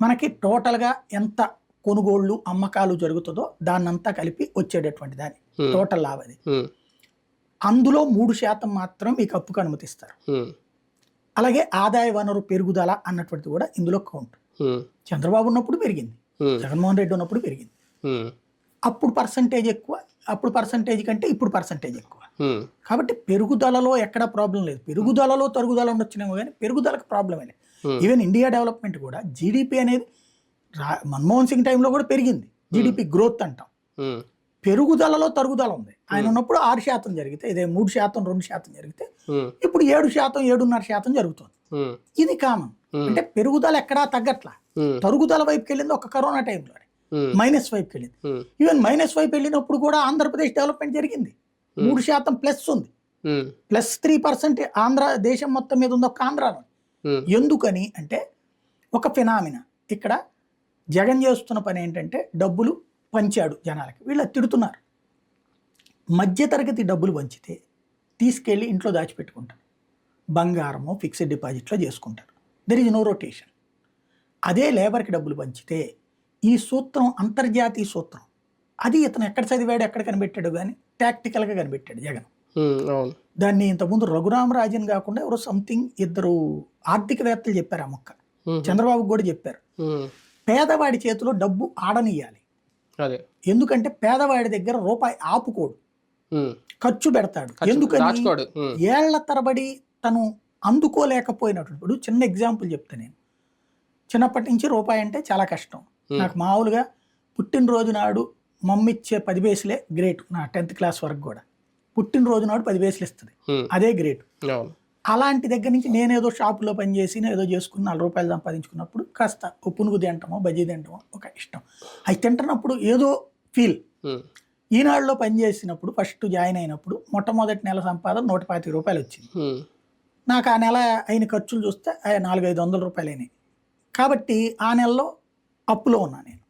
మనకి టోటల్గా ఎంత కొనుగోళ్ళు అమ్మకాలు జరుగుతుందో దాన్నంతా కలిపి వచ్చేటటువంటి దాని టోటల్ లాభ అది. ఉమ్, అందులో మూడు శాతం మాత్రం మీకు అప్పుకు అనుమతిస్తారు. అలాగే ఆదాయ వనరు పెరుగుదల అన్నటువంటిది కూడా ఇందులో కౌంట్. చంద్రబాబు ఉన్నప్పుడు పెరిగింది. జగన్మోహన్ రెడ్డి ఉన్నప్పుడు పెరిగింది. అప్పుడు పర్సంటేజ్ ఎక్కువ అప్పుడు పర్సంటేజ్ కంటే ఇప్పుడు పర్సంటేజ్ ఎక్కువ. కాబట్టి పెరుగుదలలో ఎక్కడ ప్రాబ్లం లేదు. పెరుగుదలలో తరుగుదల ఉండొచ్చునేమో కానీ పెరుగుదలకు ప్రాబ్లమే లేదు. ఈవెన్ ఇండియా డెవలప్మెంట్ కూడా జీడిపి అనేది మన్మోహన్ సింగ్ టైంలో కూడా పెరిగింది. జీడిపి గ్రోత్ అంటాం. ఉమ్, పెరుగుదలలో తరుగుదల ఉంది. ఆయన ఉన్నప్పుడు ఆరు శాతం జరిగితే ఇదే మూడు శాతం రెండు శాతం జరిగితే ఇప్పుడు ఏడు శాతం ఏడున్నర శాతం జరుగుతుంది. ఇది కామన్. Hmm. అంటే పెరుగుదల ఎక్కడా తగ్గట్లా. తరుగుదల వైపుకి వెళ్ళింది ఒక కరోనా టైంలో మైనస్ వైపుకి వెళ్ళింది ఈవెన్ మైనస్ వైపు వెళ్ళినప్పుడు కూడా ఆంధ్రప్రదేశ్ డెవలప్మెంట్ జరిగింది. మూడు శాతం ప్లస్ ఉంది. ప్లస్ త్రీ పర్సెంట్ ఆంధ్ర దేశం మొత్తం మీద ఉంది ఒక ఆంధ్రాలో ఎందుకని అంటే ఒక ఫినామినా. ఇక్కడ జగన్ చేస్తున్న పని ఏంటంటే డబ్బులు పంచాడు జనాలకి. వీళ్ళు తిడుతున్నారు. మధ్యతరగతి డబ్బులు పంచితే తీసుకెళ్ళి ఇంట్లో దాచిపెట్టుకుంటారు. బంగారము ఫిక్స్డ్ డిపాజిట్లో చేసుకుంటారు. దెర్ ఇస్ నో రొటేషన్ అదే లేబర్కి డబ్బులు పంచితే ఈ సూత్రం అంతర్జాతీయ సూత్రం అది ఇతను ఎక్కడ చదివాడు ఎక్కడ కనిపెట్టాడు కానీ టాక్టికల్గా కనిపెట్టాడు జగన్. అవును. దాన్ని ఇంతకుముందు రఘురామరాజన్ కాకుండా ఎవరో సంథింగ్ ఇద్దరు ఆర్థికవేత్తలు చెప్పారు ఆ మొక్క. చంద్రబాబు కూడా చెప్పారు. పేదవాడి చేతిలో డబ్బు ఆడనియాలి ఎందుకంటే పేదవాడి దగ్గర రూపాయి ఆపుకోడు. ఖర్చు పెడతాడు. ఎందుకని? ఏళ్ళ తరబడి తను అందుకోలేకపోయినటువంటి చిన్న ఎగ్జాంపుల్ చెప్తా నేను. చిన్నప్పటి నుంచి రూపాయి అంటే చాలా కష్టం. నాకు మామూలుగా పుట్టినరోజు నాడు మమ్మీ ఇచ్చే పది బేసులే గ్రేట్ నా టెన్త్ క్లాస్ వరకు కూడా. పుట్టినరోజు నాడు పది బేసులు ఇస్తుంది. అదే గ్రేట్. అలాంటి దగ్గర నుంచి నేనేదో షాపులో పనిచేసి ఏదో చేసుకుని నాలుగు రూపాయలు సంపాదించుకున్నప్పుడు కాస్త పునుగు తింటామో బజ్జీ తింటామో ఒక ఇష్టం. అవి తింటున్నప్పుడు ఏదో ఫీల్. ఈనాడులో పనిచేసినప్పుడు ఫస్ట్ జాయిన్ అయినప్పుడు మొట్టమొదటి నెల సంపాదన నూట పాతిక రూపాయలు వచ్చింది. నాకు ఆ నెల అయిన ఖర్చులు చూస్తే నాలుగైదు వందల రూపాయలు అయినాయి. కాబట్టి ఆ నెలలో అప్పులో ఉన్నా నేను.